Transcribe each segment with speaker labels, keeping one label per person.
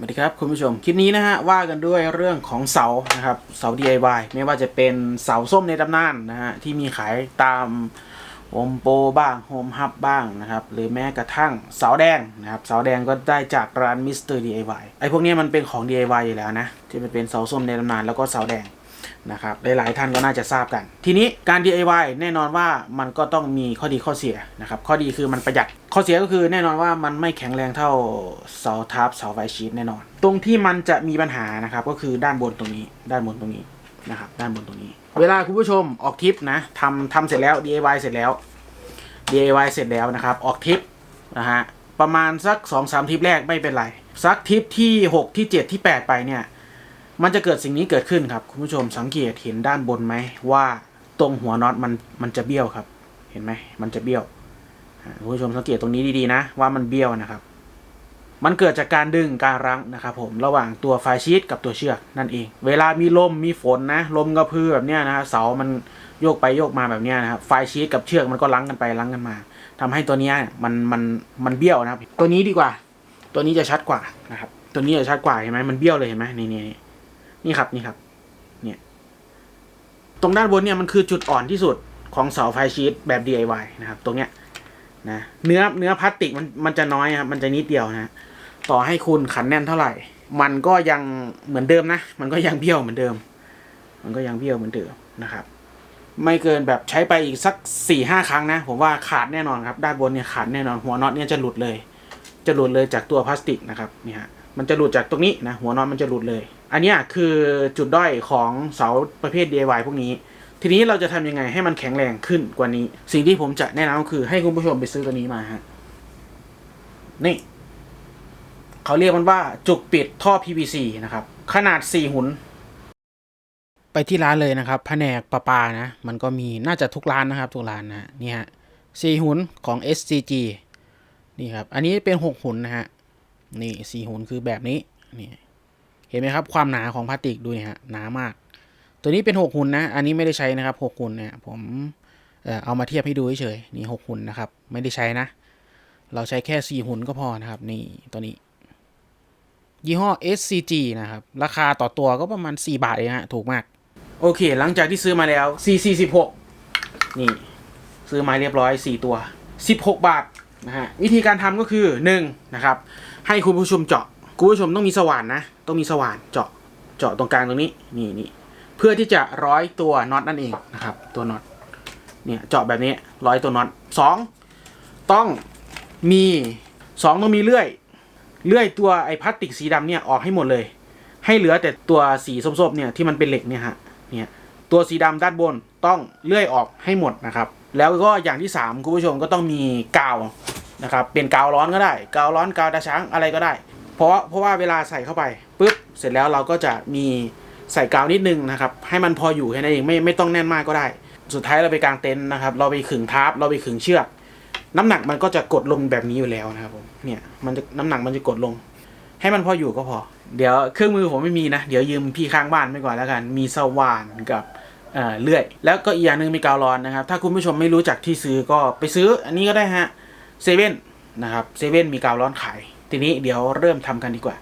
Speaker 1: สวัสดีครับคุณผู้ชม คลิปนี้นะฮะว่ากันด้วยเรื่องของเสานะครับเสา DIY ไม่ว่าจะเป็นเสาส้มในตำนานนะฮะที่มีขายตามโฮมโปรบ้างโฮมฮับบ้างนะครับหรือแม้กระทั่งเสาแดงนะครับเสาแดงก็ได้จากร้านมิสเตอร์ DIY ไอ้พวกนี้มันเป็นของ DIY อยู่แล้วนะที่มันเป็นเสาส้มในตำนานแล้วก็เสาแดง นะครับหลายๆท่านก็น่าจะทราบกัน ทีนี้การ DIY แน่นอนว่ามันก็ต้องมีข้อดีข้อเสียนะครับข้อดีคือมันประหยัดข้อเสียก็คือแน่นอนว่ามันไม่แข็งแรงเท่าเสาทับเสาไฟชีตแน่นอน ตรงที่มันจะมีปัญหานะครับก็คือด้านบนตรงนี้ ด้านบนตรงนี้นะครับด้านบนตรงนี้ เวลาคุณผู้ชมออกทริปนะทำทำเสร็จแล้ว DIY เสร็จแล้ว DIY เสร็จแล้วนะครับออกทริปนะฮะประมาณสัก2อสามทริปแรกไม่เป็นไรสักทริปที่ 6 ที่ 7 ที่ 8 ไปเนี่ย มันจะเกิดสิ่งนี้เกิดขึ้นครับ คุณผู้ชมสังเกตเห็นด้านบนไหมว่าตรงหัวน็อตมันมันจะเบี้ยวครับ เห็นไหมมันจะเบี้ยวคุณผู้ชมสังเกตตรงนี้ดีๆนะว่ามันเบี้ยวนะครับ มันเกิดจากการดึงการรั้งนะครับ ผมระหว่างตัวไฟชีตกับตัวเชือกนั่นเอง เวลามีลมมีฝนนะลมกระพือแบบนี้นะเสามันโยกไปโยกมาแบบนี้นะครับไฟชีตกับเชือกมันก็รั้งกันไปรั้งกันมาทำให้ตัวนี้มันมันมันเบี้ยวนะครับ ตัวนี้ดีกว่า ตัวนี้จะชัดกว่านะครับ ตัวนี้จะชัดกว่าเห็นไหมมันเบี้ยวเลยเห็นไหมนี่นี่ นี่ครับนี่ครับ เนี่ย ตรงด้านบนเนี่ยมันคือจุดอ่อนที่สุดของเสาไฟชีตแบบ DIY นะครับ ตรงเนี้ยนะเนื้อเนื้อพลาสติกมันมันจะน้อยครับมันจะนิดเดียวนะต่อให้คุณขันแน่นเท่าไหร่ มันก็ยังเหมือนเดิมนะ มันก็ยังเบี้ยวเหมือนเดิม มันก็ยังเบี้ยวเหมือนเดิมนะครับ ไม่เกินแบบใช้ไปอีกสักสี่ห้าครั้งนะ ผมว่าขาดแน่นอนครับ ด้านบนเนี่ยขาดแน่นอนหัวน็อตเนี่ยจะหลุดเลย จะหลุดเลยจากตัวพลาสติกนะครับนี่ฮะ มันจะหลุดจากตรงนี้นะหัวนอตมันจะหลุดเลย อันนี้คือจุดด้อยของเสาประเภท DIY พวกนี้ ทีนี้เราจะทำยังไงให้มันแข็งแรงขึ้นกว่านี้ สิ่งที่ผมจะแนะนำก็คือให้คุณผู้ชมไปซื้อตัวนี้มาฮะนี่เขาเรียกมันว่าจุกปิดท่อ PVC นะครับ ขนาด 4 หุนไปที่ร้านเลยนะครับแผนกประปานะ มันก็มีน่าจะทุกร้านนะครับทุกร้านนะนี่ฮะสี่หุนของ SCG นี่ครับ อันนี้เป็นหกหุนนะฮะ นี่สี่หุนคือแบบนี้นี่เห็นไหมครับความหนาของพลาสติกดูนี่ฮะหนามาก ตัวนี้เป็นหกหุนนะ อันนี้ไม่ได้ใช้นะครับหกหุนเนี่ยผมเอามาเทียบให้ดูเฉยๆนี่หกหุนนะครับ ไม่ได้ใช้นะ เราใช้แค่สี่หุนก็พอนะครับ นี่ตัวนี้ ยี่ห้อ SCG นะครับ ราคาต่อตัวก็ประมาณ 4 บาทเองฮะถูกมาก โอเค หลังจากที่ซื้อมาแล้ว446 นี่ซื้อมาเรียบร้อย 4 ตัว 16 บาทนะฮะวิธีการทำก็คือ 1 นะครับ ให้คุณผู้ชมเจาะคุณผู้ชมต้องมีสว่านนะ ต้องมีสว่านเจาะเจาะตรงกลางตรงนี้นี่นี่เพื่อที่จะร้อยตัวน็อตนั่นเองนะครับ ตัวน็อตเนี่ยเจาะแบบนี้ร้อยตัวน็อตสองต้องมีสองต้องมีเลื่อย เลื่อยตัวไอ้พลาสติกสีดำเนี่ยออกให้หมดเลย ให้เหลือแต่ตัวสีส้มๆเนี่ยที่มันเป็นเหล็กเนี่ยฮะเนี่ยตัวสีดำด้านบนต้องเลื่อยออกให้หมดนะครับ แล้วก็อย่างที่สามคุณผู้ชมก็ต้องมีกาว นะครับเป็นกาวร้อนก็ได้ กาวร้อนกาวตาช้างอะไรก็ได้ เพราะเพราะว่าเวลาใส่เข้าไปปุ๊บเสร็จแล้วเราก็จะมีใส่กาวนิดนึงนะครับให้มันพออยู่แค่นั้นเองไม่ไม่ต้องแน่นมากก็ได้ สุดท้ายเราไปกางเต็นท์นะครับ เราไปขึงทับเราไปขึงเชือก น้ำหนักมันก็จะกดลงแบบนี้อยู่แล้วนะครับผมเนี่ยมันจะน้ำหนักมันจะกดลง ให้มันพออยู่ก็พอ เดี๋ยวเครื่องมือผมไม่มีนะ เดี๋ยวยืมพี่ข้างบ้านไปก่อนแล้วกัน มีสว่านกับเอ่อเลื่อย แล้วก็อีกอย่างหนึ่งมีกาวร้อนนะครับ ถ้าคุณผู้ชมไม่รู้จักที่ซื้อก็ไปซื้ออันนี้ก็ได้ฮะ เซเว่นนะครับเซเว่นมีกาวร้อนขาย ทีนี้เดี๋ยวเริ่มทำกันดีกว่า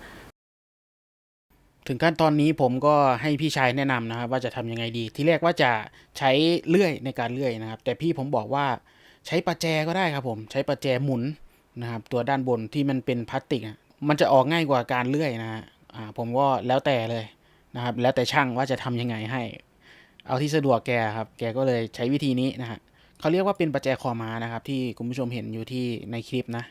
Speaker 1: ถึงขั้นตอนนี้ผมก็ให้พี่ชายแนะนำนะครับว่าจะทำยังไงดี ที่แรกว่าจะใช้เลื่อยในการเลื่อยนะครับ แต่พี่ผมบอกว่าใช้ประแจก็ได้ครับผมใช้ประแจหมุนนะครับตัวด้านบนที่มันเป็นพลาสติกมันจะออกง่ายกว่าการเลื่อยนะฮะอ่าผมก็แล้วแต่เลยนะครับแล้วแต่ช่างว่าจะทำยังไงให้ เอาที่สะดวกแกครับ แกก็เลยใช้วิธีนี้นะฮะ เขาเรียกว่าเป็นประแจคอม้านะครับ ที่คุณผู้ชมเห็นอยู่ที่ในคลิปนะ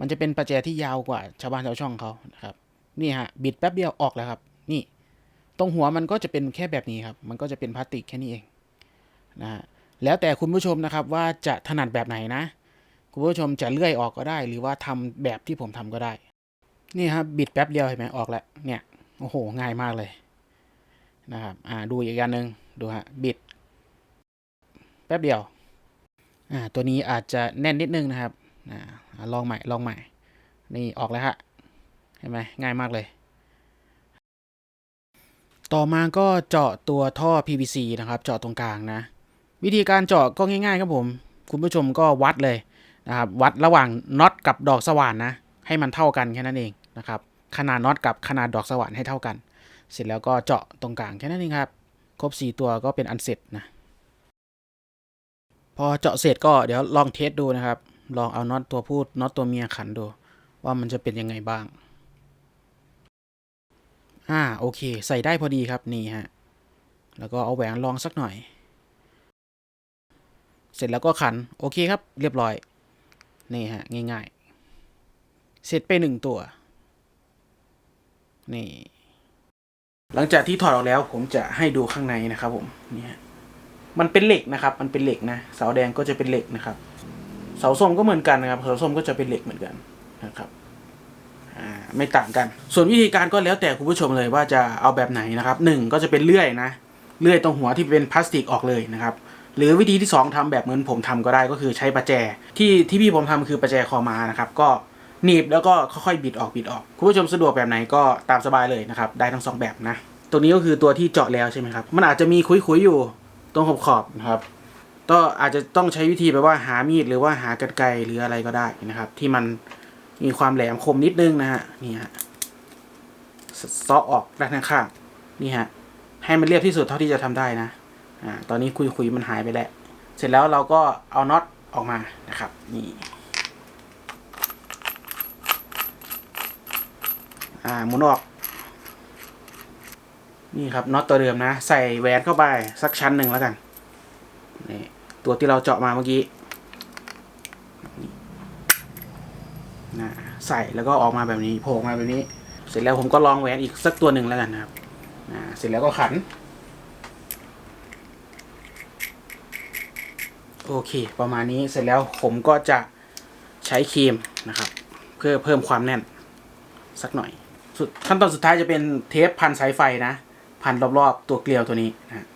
Speaker 1: มันจะเป็นประแจที่ยาวกว่าชาวบ้านชาวช่องเขานะครับ นี่ฮะบิดแป๊บเดียวออกแล้วครับ นี่ ตรงหัวมันก็จะเป็นแค่แบบนี้ครับ มันก็จะเป็นพลาสติกแค่นี้เองนะฮะแล้วแต่คุณผู้ชมนะครับว่าจะถนัดแบบไหนนะ คุณผู้ชมจะเลื่อยออกก็ได้ หรือว่าทำแบบที่ผมทำก็ได้ นี่ครับบิดแป๊บเดียวเห็นไหมออกแล้วเนี่ยโอ้โหง่ายมากเลยนะครับอ่าดูอีกอย่างหนึ่งดูฮะบิด แป๊บเดียว อ่าตัวนี้อาจจะแน่นนิดนึงนะครับอ่าลองใหม่ลองใหม่ นี่ออกแล้วฮะเห็นไหมง่ายมากเลย ต่อมาก็เจาะตัวท่อ PVC นะครับ เจาะตรงกลางนะ วิธีการเจาะก็ง่ายๆครับผม คุณผู้ชมก็วัดเลยนะครับ วัดระหว่างน็อตกับดอกสว่านนะ ให้มันเท่ากันแค่นั้นเองนะครับ ขนาดน็อตกับขนาดดอกสว่านให้เท่ากัน เสร็จแล้วก็เจาะตรงกลางแค่นั้นเองครับ ครบ 4 ตัวก็เป็นอันเสร็จนะ พอเจาะเสร็จก็เดี๋ยวลองเทสดูนะครับ ลองเอาน็อตตัวผู้น็อตตัวเมียขันดู ว่ามันจะเป็นยังไงบ้าง อ่าโอเค ใส่ได้พอดีครับนี่ฮะ แล้วก็เอาแหวนลองสักหน่อย เสร็จแล้วก็ขันโอเคครับ เรียบร้อย นี่ฮะง่ายๆ เสร็จไปหนึ่งตัว นี่ หลังจากที่ถอดออกแล้วผมจะให้ดูข้างในนะครับผม นี่ฮะ มันเป็นเหล็กนะครับ มันเป็นเหล็กนะ เสาแดงก็จะเป็นเหล็กนะครับ เสาส้มก็เหมือนกันนะครับ เสาส้มก็จะเป็นเหล็กเหมือนกันนะครับไม่ต่างกัน ส่วนวิธีการก็แล้วแต่คุณผู้ชมเลยว่าจะเอาแบบไหนนะครับหนึ่งก็จะเป็นเลื่อยนะ เลื่อยตรงหัวที่เป็นพลาสติกออกเลยนะครับ หรือวิธีที่สองทำแบบเหมือนผมทำก็ได้ก็คือใช้ประแจ ที่ที่พี่ผมทำคือประแจคอมานะครับ ก็หนีบแล้วก็ค่อยๆบิดออกบิดออก คุณผู้ชมสะดวกแบบไหนก็ตามสบายเลยนะครับ ได้ทั้งสองแบบนะ ตัวนี้ก็คือตัวที่เจาะแล้วใช่ไหมครับ มันอาจจะมีคุยๆอยู่ ตรงขอบๆนะครับ ก็อาจจะต้องใช้วิธีแบบว่าหามีดหรือว่าหากรรไกรหรืออะไรก็ได้นะครับ ที่มันมีความแหลมคมนิดนึงนะฮะนี่ฮะซซอออกด้านข้างนี่ฮะให้มันเรียบที่สุดเท่าที่จะทำได้นะอ่าตอนนี้คุยๆมันหายไปแล้ว เสร็จแล้วเราก็เอาน็อตออกมานะครับนี่อ่าหมุนออก นี่ครับน็อตตัวเดิมนะ ใส่แหวนเข้าไปสักชั้นหนึ่งแล้วกันนี่ตัวที่เราเจาะมาเมื่อกี้นี่นะใส่แล้วก็ออกมาแบบนี้โผล่ออกมาแบบนี้ เสร็จแล้วผมก็ลองแหวนอีกสักตัวหนึ่งแล้วกันนะครับอ่เสร็จแล้วก็ขัน โอเค ประมาณนี้เสร็จแล้วผมก็จะใช้ครีมนะครับ เพื่อเพิ่มความแน่นสักหน่อยสุดขั้นตอนสุดท้ายจะเป็นเทปพันสายไฟนะ พันรอบๆ ตัวเกลียวตัวนี้นะ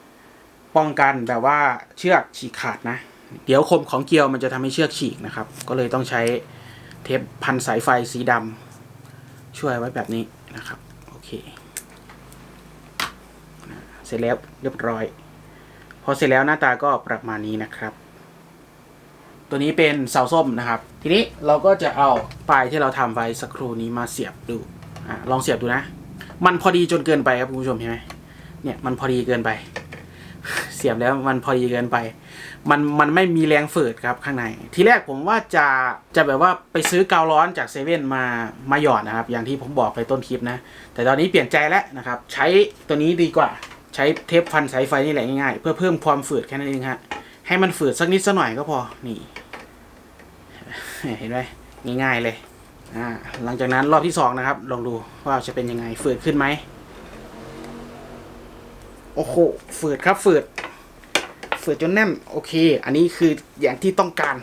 Speaker 1: ป้องกันแบบว่าเชือกฉีกขาดนะ เดี๋ยวคมของเกลียวมันจะทำให้เชือกฉีกนะครับ ก็เลยต้องใช้เทปพันสายไฟสีดำช่วยไว้แบบนี้นะครับโอเคเสร็จแล้วเรียบร้อย พอเสร็จแล้วหน้าตาก็ประมาณนี้นะครับ ตัวนี้เป็นเสาส้มนะครับ ทีนี้เราก็จะเอาปลายที่เราทำไว้สักครู่นี้มาเสียบดูอลองเสียบดูนะ มันพอดีจนเกินไปครับคุณผู้ชมเห็นไหม เนี่ยมันพอดีเกินไป เสียบแล้วมันพอดีเกินไป มันมันไม่มีแรงฝืดครับข้างใน ทีแรกผมว่าจะจะแบบว่าไปซื้อกาวร้อนจากเซเว่นมามาหยอดนะครับ อย่างที่ผมบอกไปต้นคลิปนะ แต่ตอนนี้เปลี่ยนใจแล้วนะครับ ใช้ตัวนี้ดีกว่า ใช้เทปพันสายไฟนี่แหละง่ายๆ เพื่อเพิ่มความฝืดแค่นั้นเองฮะให้มันฝืดสักนิดสักหน่อยก็พอนี่เห็นไหมง่ายๆเลยอ่าหลังจากนั้นรอบที่สองนะครับ ลองดูว่าจะเป็นยังไงฝืดขึ้นไหม โอ้โหฝืดครับฝืดฝืดจนแน่น โอเค อันนี้คืออย่างที่ต้องการ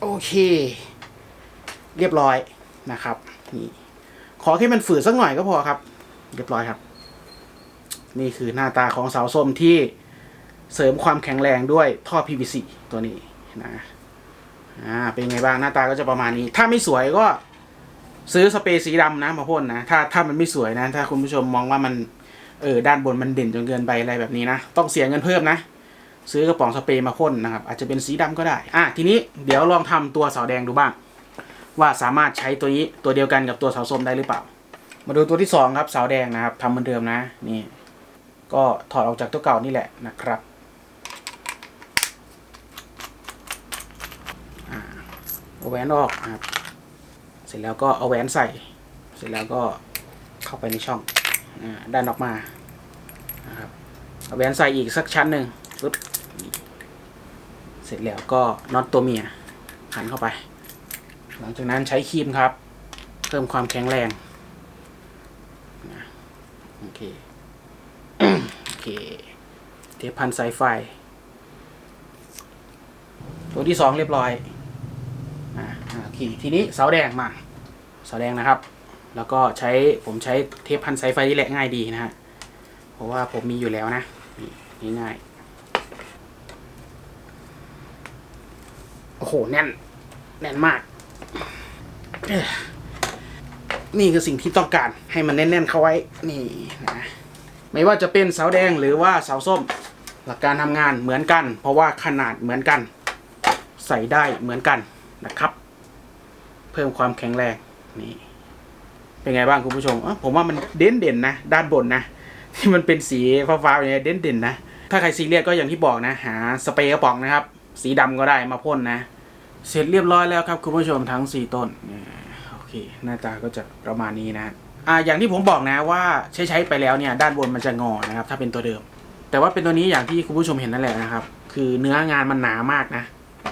Speaker 1: โอเค เรียบร้อยนะครับนี่ขอแค่มันฝืดสักหน่อยก็พอครับ เรียบร้อยครับ นี่คือหน้าตาของเสาส้มที่เสริมความแข็งแรงด้วยท่อ PVC ตัวนี้นะอ่าเป็นไงบ้างหน้าตาก็จะประมาณนี้ ถ้าไม่สวยก็ซื้อสเปรย์สีดำนะมาพ่นนะ ถ้าถ้ามันไม่สวยนะ ถ้าคุณผู้ชมมองว่ามัน เออด้านบนมันเด่นจนเกินไปอะไรแบบนี้นะ ต้องเสียเงินเพิ่มนะ ซื้อกระป๋องสเปรย์มาพ่นนะครับ อาจจะเป็นสีดำก็ได้ อะทีนี้เดี๋ยวลองทำตัวเสาแดงดูบ้าง ว่าสามารถใช้ตัวนี้ตัวเดียวกันกับตัวเสาส้มได้หรือเปล่า มาดูตัวที่สองครับเสาแดงนะครับทำเหมือนเดิมนะนี่ ก็ถอดออกจากตัวเก่านี่แหละนะครับอเอาแหวนออกครับ เสร็จแล้วก็เอาแหวนใส่ เสร็จแล้วก็เข้าไปในช่อง ด้านออกมานะครับเอาแหวนใส่อีกสักชั้นหนึ่งปึ๊บเสร็จแล้วก็น็อตตัวเมียหันเข้าไป หลังจากนั้นใช้ครีมครับ เพิ่มความแข็งแรงนะโอเคโอเคเทปพันสายไฟ ตัวที่สองเรียบร้อยอ่าโอเคทีนี้เสาแดงมา เสาแดงนะครับ แล้วก็ใช้ผมใช้เทปพันสายไฟนี่แหละง่ายดีนะฮะ เพราะว่าผมมีอยู่แล้วนะนี่ง่ายโอ้โหแน่น แน่นมาก นี่คือสิ่งที่ต้องการให้มันแน่นๆเข้าไว้ นี่นะไม่ว่าจะเป็นเสาแดงหรือว่าเสาส้ม หลักการทำงานเหมือนกัน เพราะว่าขนาดเหมือนกัน ใส่ได้เหมือนกันนะครับ เพิ่มความแข็งแรงนี่ เป็นไงบ้างคุณผู้ชมผมว่ามันเด่นเด่นนะ ด้านบนนะ ที่มันเป็นสีฟ้าๆอย่างเงี้ยเด่นเด่นนะ ถ้าใครซีเรียสก็อย่างที่บอกนะ หาสเปรย์กระป๋องนะครับ สีดำก็ได้มาพ่นนะ เสร็จเรียบร้อยแล้วครับคุณผู้ชมทั้ง 4 ต้นโอเค หน้าตาก็จะประมาณนี้นะอ่าอย่างที่ผมบอกนะว่าใช้ใช้ไปแล้วเนี่ย ด้านบนมันจะงอนะครับ ถ้าเป็นตัวเดิม แต่ว่าเป็นตัวนี้อย่างที่คุณผู้ชมเห็นนั่นแหละนะครับ คือเนื้องานมันหนามากนะ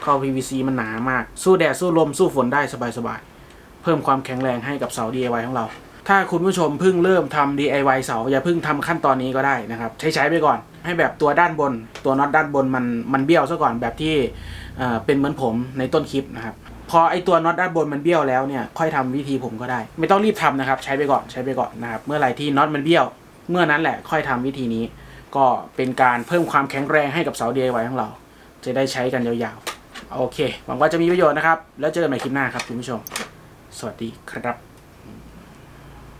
Speaker 1: ท่อ PVC มันหนามาก สู้แดดสู้ลมสู้ฝนได้สบายๆ เพิ่มความแข็งแรงให้กับเสา DIY ของเรา ถ้าคุณผู้ชมเพิ่งเริ่มทำ DIY เสาอย่าเพิ่งทำขั้นตอนนี้ก็ได้นะครับ ใช้ใช้ไปก่อน ให้แบบตัวด้านบน ตัวน็อตด้านบนมันมันเบี้ยวซะก่อนแบบที่เป็นเหมือนผมในต้นคลิปนะครับพอไอตัวน็อตด้านบนมันเบี้ยวแล้วเนี่ยค่อยทำวิธีผมก็ได้ ไม่ต้องรีบทำนะครับ ใช้ไปก่อนใช้ไปก่อนนะครับเมื่อไหร่ที่น็อตมันเบี้ยว เมื่อนั้นแหละค่อยทำวิธีนี้ ก็เป็นการเพิ่มความแข็งแรงให้กับเสา DIY ของเรา จะได้ใช้กันยาวๆโอเคหวังว่าจะมีประโยชน์นะครับ แล้วเจอกันใหม่คลิปหน้าครับคุณผู้ชม สวัสดีครับ